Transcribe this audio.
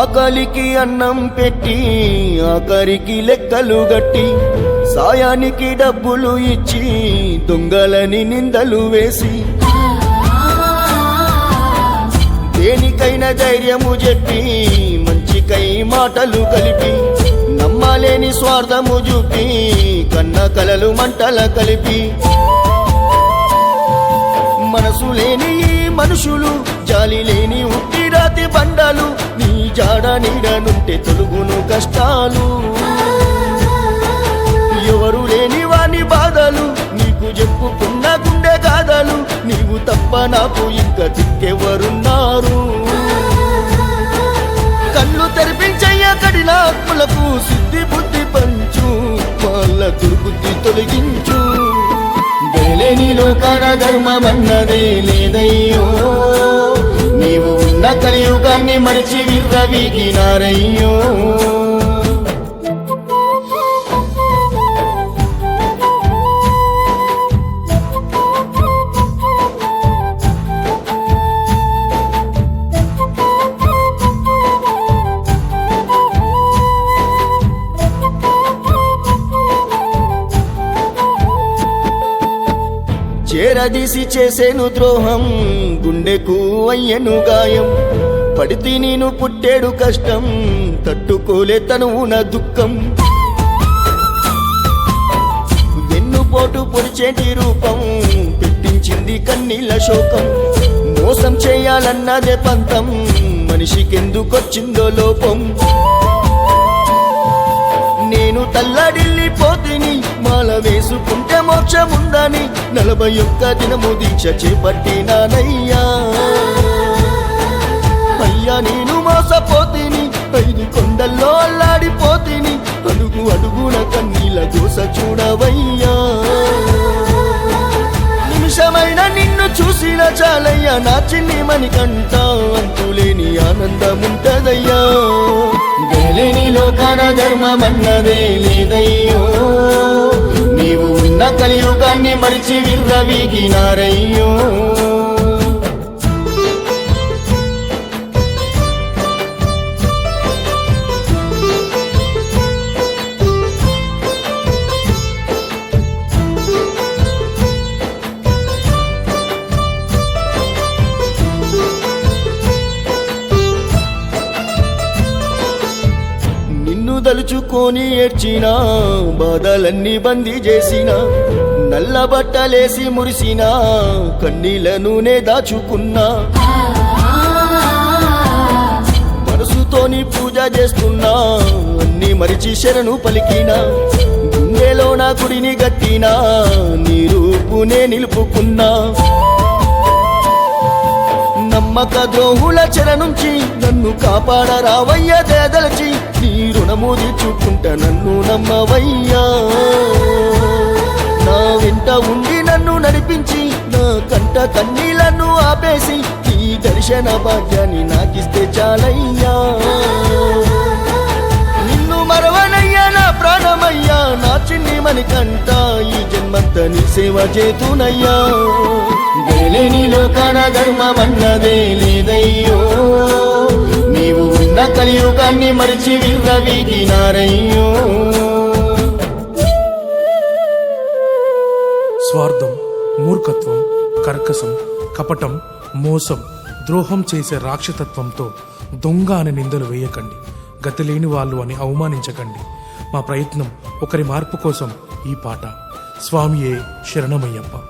ఆకలికి అన్నం పెట్టి ఆఖరికి లెక్కలు గట్టి సాయానికి డబ్బులు ఇచ్చి దొంగలని నిందలు వేసి. దేనికైనా ధైర్యము చెప్పి మంచికై మాటలు కలిపి నమ్మలేని స్వార్థము చూపి కన్న కలలు మంటల కలిపి. మనసు లేని మనుషులు జాలి లేని ఉట్టిరాతి నీడనుంటే తొలుగును కష్టాలు. ఎవరు లేని వాని బాధలు నీకు చెప్పుకున్న గుండె గాథలు. నీవు తప్ప నాకు ఇంకా దిక్కెవరున్నారు కళ్ళు తెరిపించయ్య కడిన ఆత్మలకు సిద్ధి బుద్ధి పంచు. వాళ్ళ దుర్బుద్ధి తొలగించు. వేలేని లోకాన ధర్మమన్నదే లేదయ్యో. కలియుగాన్ని మరిచి విర్రవీగినారయ్యో చేరదీసి చేసేను ద్రోహం గుండెకు అయ్యను గాయం. పడితే నేను పుట్టేడు కష్టం తట్టుకోలే తనువున దుఃఖం. వెన్నుపోటు పొడిచేటి రూపం పెట్టించింది కన్నీళ్ళ శోకం. మోసం చేయాలన్నదే పంతం మనిషికెందుకొచ్చిందో లోపం. నేను తల్లడిల్లిపోతిని మాల వేసుకుంటే మోక్షముందని నలభై ఒక్క దినము దీక్ష చేపట్టినానయ్యా. అయ్యా నేను మోసపోతిని. ఐదు కొండల్లో అల్లాడిపోతిని. అడుగు అడుగున కన్నీల దోస చూడవయ్యా. నిమిషమైన నిన్ను చూసిన చాలయ్యా నా చిన్ని మణికంట అంతులేని ఆనందముంటదయ్యా. గేలేని లోకాన ధర్మమన్నదే లేదయ్యో. నీవు ఉన్న కలియుగాన్ని మరిచి విర్రవీగినారయ్యో. నిన్ను దలుచుకొని ఏడ్చిన బాధలన్నీ బందీ చేసిన నల్ల బట్టలేసి మురిసిన కన్నీల నూనె దాచుకున్నా. మనసుతోని పూజ చేస్తున్నా అన్ని మరిచి శరణు పలికిన గుండెలో నా గుడిని గట్టినా నీ రూపునే నిలుపుకున్నా. నమ్మక ద్రోహుల చెర నుంచి నన్ను కాపాడరావయ్య దేదలచి నీ రుణము తీర్చుకుంటా నన్ను నమ్మవయ్యా. నా వెంట ఉండి నన్ను నడిపించి నా కంట కన్నీళ్ళను ఆపేసి ఈ దర్శన భాగ్యాన్ని నాకిస్తే చాలయ్యా. నిన్ను మరవనయ్యా నా ప్రాణమయ్యా నా చిన్ని మణికంట ఈ ధర్మమంత నీ సేవ చేతునయ్యా. గేలేని లోకాన ధర్మమన్నదే లేదయ్యో. నీవు ఉన్న కలియుగాన్ని మరిచి విర్రవీగినారయ్యో స్వార్థం మూర్ఖత్వం కర్కసం కపటం మోసం ద్రోహం చేసే రాక్షతత్వంతో దొంగ అని నిందలు వేయకండి. గతి లేని వాళ్ళు అని అవమానించకండి. మా ప్రయత్నం ఒకరి మార్పు కోసం ఈ పాట. சுவாமியே சரணமையப்பா.